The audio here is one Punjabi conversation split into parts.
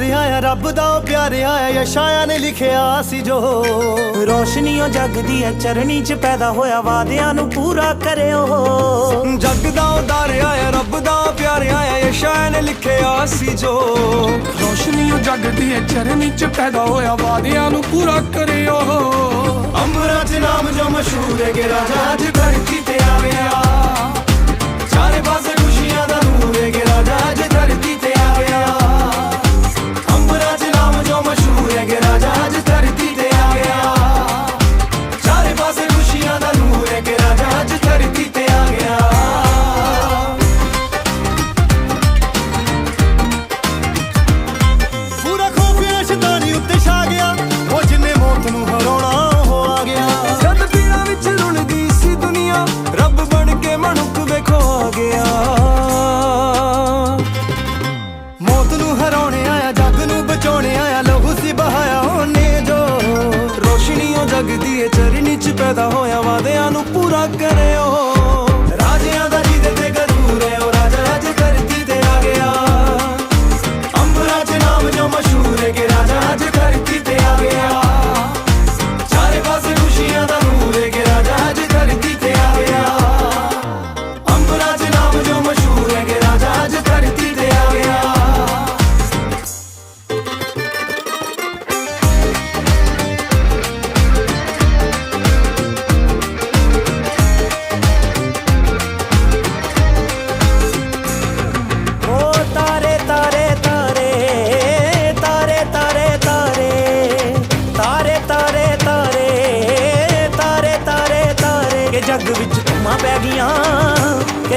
ਉਦਾਰ ਆਇਆ ਰੱਬ ਦਾ ਉਹ ਪਿਆਰ ਆਇਆ ਯਸ਼ਾਇਆ ਨੇ ਲਿਖਿਆ ਸੀ ਜੋ। ਰੋਸ਼ਨੀਓ ਜਗ ਦੀ ਐ ਚਰਣੀ ਚ ਪੈਦਾ ਹੋਇਆ ਵਾਅਦਿਆਂ ਨੂੰ ਪੂਰਾ ਕਰਿਓ। ਜੱਗ ਦਾ ਉਦਾਰ ਆਇਆ ਰੱਬ ਦਾ ਉਹ ਪਿਆਰ ਆਇਆ ਯਸ਼ਾਇਆ ਨੇ ਲਿਖਿਆ ਸੀ ਜੋ। ਰੋਸ਼ਨੀ ਉਹ ਜਗ ਦੀ ਹੈ ਚਰਨੀ ਚ ਪੈਦਾ ਹੋਇਆ ਵਾਅਦਿਆਂ ਨੂੰ ਪੂਰਾ ਕਰਿਓ। ਅੰਬਰਾਂ 'ਚ ਨਾਮ ਜੋ ਮਸ਼ਹੂਰ ਹੈ ਕਿ ਰਾਜਾ ਅੱਜ ਧਰਤੀ ਤੇ ਆ ਵਾਅਦਾ ਹੋਇਆ ਵਾਅਦਿਆਂ ਨੂੰ ਪੂਰਾ ਕਰਿਓ।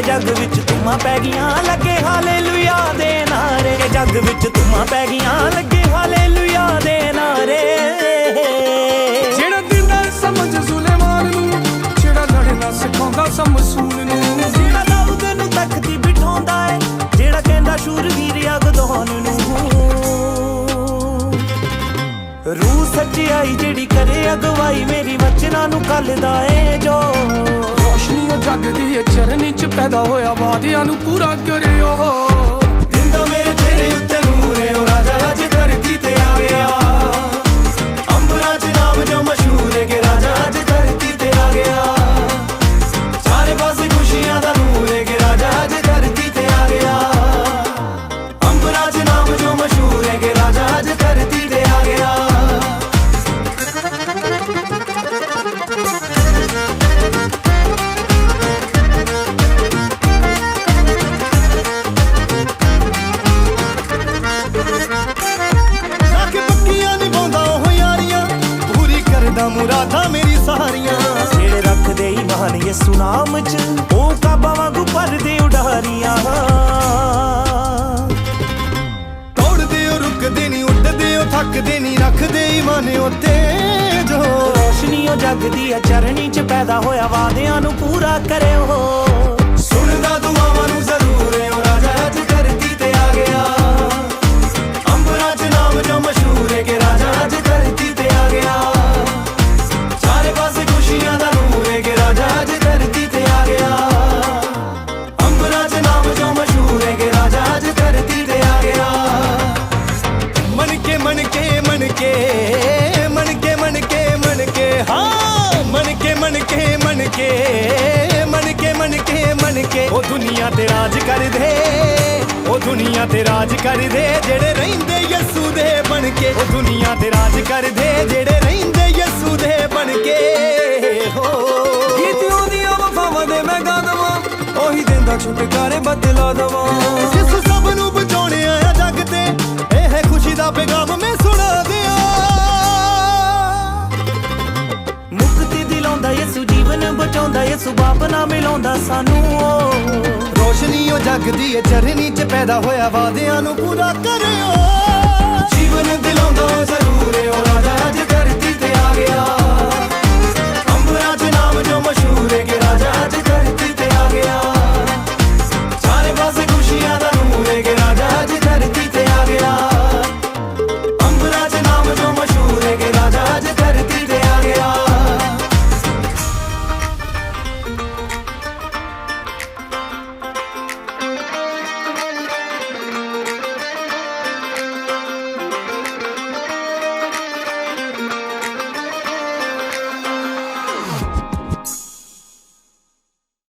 ਜੱਗ ਵਿੱਚ ਧੁੰਮਾਂ ਪੈ ਗਈਆਂ ਲੱਗੇ ਹਾਲੇਲੂਇਆ ਦੇ ਨਾਰੇ। ਜੱਗ ਵਿੱਚ ਧੁੰਮਾਂ ਪੈ ਗਈਆਂ ਲੱਗੇ ਹਾਲੇਲੂਇਆ ਦੇ ਨਾਰੇ। ਜਿਹੜਾ ਦਿੰਦਾ ਸਮਝ ਸੁਲੇਮਾਨ ਨੂੰ ਜਿਹੜਾ ਲੜਨਾ ਸਿਖਾਉਂਦਾ ਸਮਸੂਨ ਨੂੰ। ਜਿਹੜਾ ਦਾਊਦ ਨੂੰ ਤਖਤੀ ਬਿਠਾਉਂਦਾ ਏ ਜਿਹੜਾ ਕਹਿੰਦਾ ਸ਼ੂਰਵੀਰ ਅਗਦੋਨ ਨੂੰ। ਰੂਹ ਸੱਚਾਈ ਜਿਹੜੀ ਕਰੇ ਅਗਵਾਈ ਮੇਰੀ ਵਚਨਾਂ ਨੂੰ ਕੱਲਦਾ ਏ ਜੋ। ਰੋਸ਼ਨੀ ਉਹ ਜਗ ਦੀ ਹੈ ਚਰਨੀ ਚ ਪੈਦਾ ਹੋਇਆ ਵਾਅਦਿਆਂ ਨੂੰ ਪੂਰਾ ਕਰਿਓ। ਈਮਾਨ ਯਿਸੂ ਨਾਮ ਚ ਉਹ ਕਾਬਾ ਵਾਂਗੂ ਭਰਦੇ ਉਡਾਰੀਆਂ। ਤੋੜਦੇ ਉਹ ਰੁਕਦੇ ਨਹੀਂ ਉੱਡਦੇ ਉਹ ਥੱਕਦੇ ਨਹੀਂ ਰੱਖਦੇ ਈਮਾਨ ਉੱਤੇ ਜੋ। ਰੋਸ਼ਨੀ ਉਹ ਜਗ ਦੀ ਹੈ ਚਰਣੀ ਚ ਪੈਦਾ ਹੋਇਆ ਵਾਅਦਿਆਂ ਨੂੰ ਪੂਰਾ ਕਰਿਓ। ਦੁਨੀਆ ਤੇ ਰਾਜ ਕਰਦੇ। ਉਹ ਦੁਨੀਆ ਤੇ ਰਾਜ ਕਰਦੇ ਜਿਹੜੇ ਰਹਿੰਦੇ ਯਸੂ ਦੇ ਬਣ ਕੇ। ਉਹ ਦੁਨੀਆ ਤੇ ਰਾਜ ਕਰਦੇ ਜਿਹੜੇ ਰਹਿੰਦੇ ਯਸੂ ਦੇ ਬਣ ਕੇ। ਹੋ। ਗੀਤਿਆਂ ਦੀਆਂ ਵਫਾਵਾਂ ਦੇ ਮੈਂ ਗਾ ਦਵਾਂ। ਉਹੀ ਦਿੰਦਾ ਛੁਟਕਾਰੇ ਬਦਲਾ ਦਵਾਂ। ਯਿਸੂ ਸਭ ਨੂੰ ਬਚਾਉਣੇ ਆਇਆ ਜੱਗ ਤੇ ਇਹ ਹੈ ਖੁਸ਼ੀ ਦਾ ਪੈਗਾਮ ਮੈਂ ਸੁਣਾ ਦਿਆਂ। ਮੁਕਤੀ ਦਿਲਾਉਂਦਾ ਯਿਸੂ ਜੀਵਨ ਬਚਾਉਂਦਾ ਯਿਸੂ ਬਾਪ ਨਾਲ ਮਿਲਾਉਂਦਾ ਸਾਨੂੰ। ਉਹ ਰੋਸ਼ਨੀ ਉਹ ਜਗਦੀ ਏ ਚਰਨੀ ਚ ਪੈਦਾ ਹੋਇਆ ਵਾਦਿਆਂ ਨੂੰ ਪੂਰਾ ਕਰਿਓ। ਜੀਵਨ ਦਿਲੋਂ ਦਾ ਜ਼ਰੂਰ ਏ, ਉਹ ਰਾਜਾ ਅੱਜ ਤੇ ਆ ਗਿਆ।